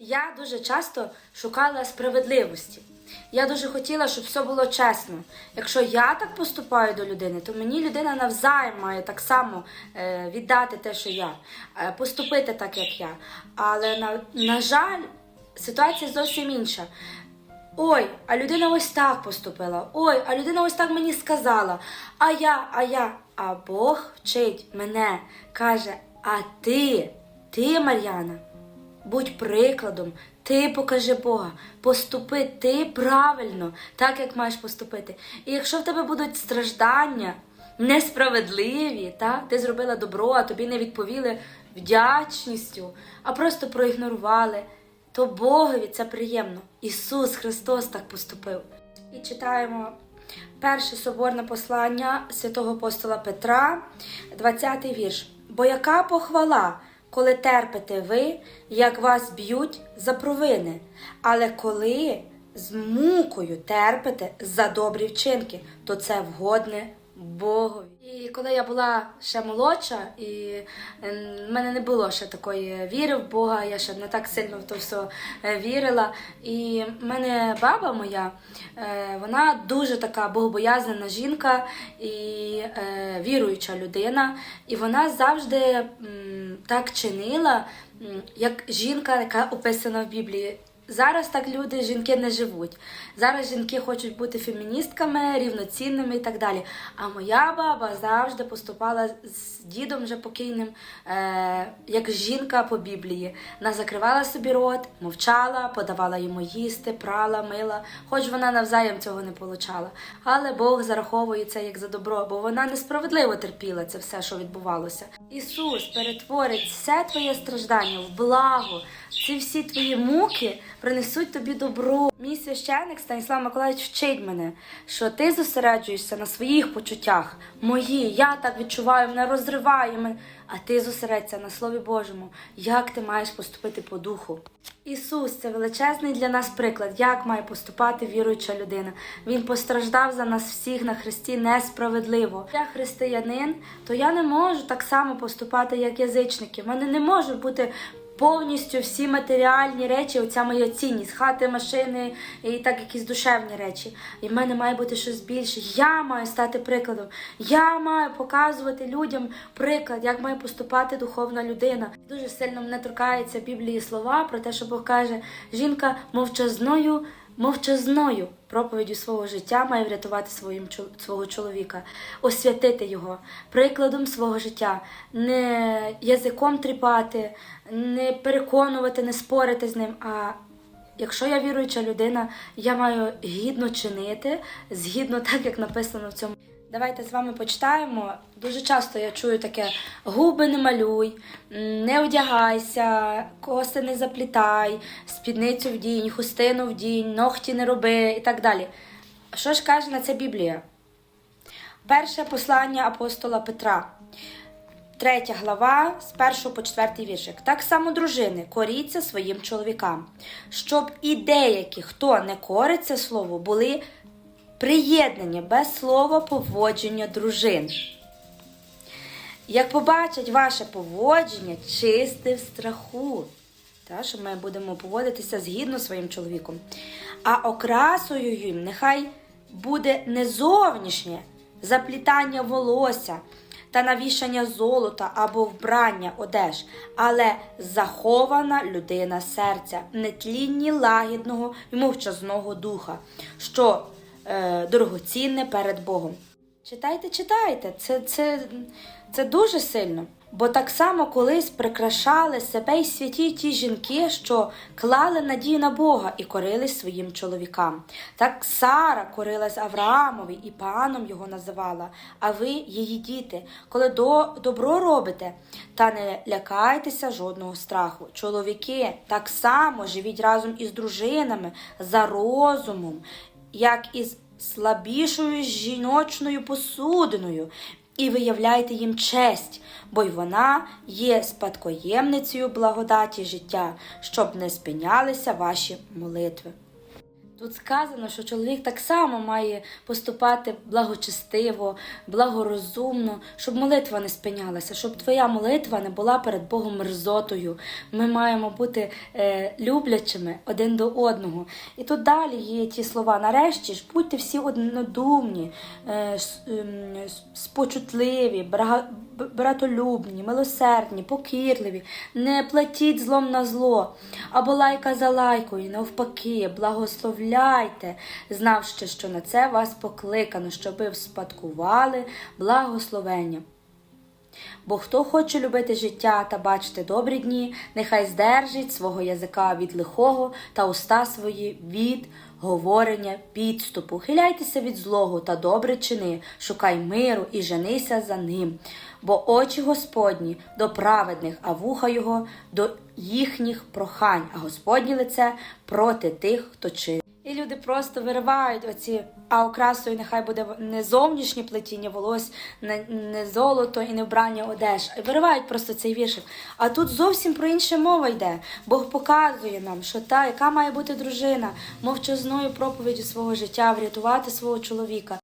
Я дуже часто шукала справедливості. Я дуже хотіла, щоб все було чесно. Якщо я так поступаю до людини, то мені людина навзаєм має так само е, віддати те, що я, е, поступити так, як я. Але на, на жаль, ситуація зовсім інша. Ой, а людина ось так поступила. Ой, а людина ось так мені сказала. А я, а я. А Бог вчить мене, каже: А ти, ти, Мар'яна, будь прикладом, ти покажи Бога, поступи ти правильно, так як маєш поступити. І якщо в тебе будуть страждання, несправедливі, так, ти зробила добро, а тобі не відповіли вдячністю, а просто проігнорували, то Богові це приємно. Ісус Христос так поступив. І читаємо перше соборне послання святого апостола Петра, 20 вірш. Бо яка похвала, коли терпите ви, як вас б'ють за провини, але коли з мукою терпите за добрі вчинки, то це вгодне Богові. І коли я була ще молодша, і е, в мене не було ще такої віри в Бога, я ще не так сильно в то все е, вірила. І в мене баба моя, е, вона дуже така богобоязнена жінка і е, віруюча людина. І вона завжди так чинила, як жінка, яка описана в Біблії. Зараз так люди, жінки не живуть. Зараз жінки хочуть бути феміністками, рівноцінними і так далі. А моя баба завжди поступала з дідом вже покійним, е, як жінка по Біблії. Вона закривала собі рот, мовчала, подавала йому їсти, прала, мила, хоч вона навзаєм цього не получала. Але Бог зараховує це як за добро, бо вона несправедливо терпіла це все, що відбувалося. Ісус перетворить все твоє страждання в благо. Ці всі твої муки принесуть тобі добро. Мій священник Станіслав Миколаївич вчить мене, що ти зосереджуєшся на своїх почуттях. Мої, я так відчуваю, мене розриває мене. А ти зосередься на Слові Божому, як ти маєш поступити по духу. Ісус це величезний для нас приклад, як має поступати віруюча людина. Він постраждав за нас всіх на Христі несправедливо. Я християнин, то я не можу так само поступати, як язичники. У мене не можуть бути повністю всі матеріальні речі, оця моя цінність, хати, машини і так якісь душевні речі. І в мене має бути щось більше. Я маю стати прикладом. Я маю показувати людям приклад, як має поступати духовна людина. Дуже сильно мене торкаються Біблії слова про те, що Бог каже, жінка мовчазною. Мовчазною проповіддю свого життя має врятувати своїм свого чоловіка, освятити його прикладом свого життя, не язиком тріпати, не переконувати, не спорити з ним. А якщо я віруюча людина, я маю гідно чинити, згідно так, як написано в цьому. Давайте з вами почитаємо. Дуже часто я чую таке: губи не малюй, не одягайся, коси не заплітай, спідницю вдінь, хустину вдінь, ногті не роби і так далі. Що ж каже на це Біблія? Перше послання апостола Петра. Третя глава з першого по четвертий віршик. Так само, дружини, коріться своїм чоловікам, щоб і деякі, хто не кориться слову, були приєднані без слова поводження дружин. Як побачать ваше поводження, чисте в страху, та, що ми будемо поводитися згідно своїм чоловіком. А окрасою їм нехай буде не зовнішнє заплітання волосся та навішання золота або вбрання одеж, але захована людина серця, нетлінні лагідного і мовчазного духа, що е, дорогоцінне перед Богом. Читайте, читайте, це, це, це дуже сильно. Бо так само колись прикрашали себе й святі ті жінки, що клали надію на Бога і корились своїм чоловікам. Так Сара корилась Авраамові і паном його називала, а ви її діти, коли до, добро робите, та не лякайтеся жодного страху. Чоловіки так само живіть разом із дружинами за розумом, як із слабішою жіночною посудиною, і виявляйте їм честь, бо й вона є спадкоємницею благодаті життя, щоб не спинялися ваші молитви. Тут сказано, що чоловік так само має поступати благочестиво, благорозумно, щоб молитва не спинялася, щоб твоя молитва не була перед Богом мерзотою. Ми маємо бути е, люблячими один до одного. І тут далі є ті слова. Нарешті ж будьте всі однодумні, е, ем, спочутливі, бра- б- братолюбні, милосердні, покірливі, не платіть злом на зло, або лайка за лайкою, навпаки, благословляйте, знавши, що на це вас покликано, щоби вспадкували благословення. Бо хто хоче любити життя та бачити добрі дні, нехай здержить свого язика від лихого та уста свої від говорення підступу. Хиляйтеся від злого та добре чини, шукай миру і женися за ним. Бо очі Господні до праведних, а вуха його до їхніх прохань, а Господнє лице проти тих, хто чинить. І люди просто виривають оці, а окрасою нехай буде не зовнішнє плетіння волос, не, не золото і не вбрання одеж. Виривають просто цей віршик. А тут зовсім про інше мова йде. Бог показує нам, що та, яка має бути дружина, мовчазною проповіддю свого життя, врятувати свого чоловіка.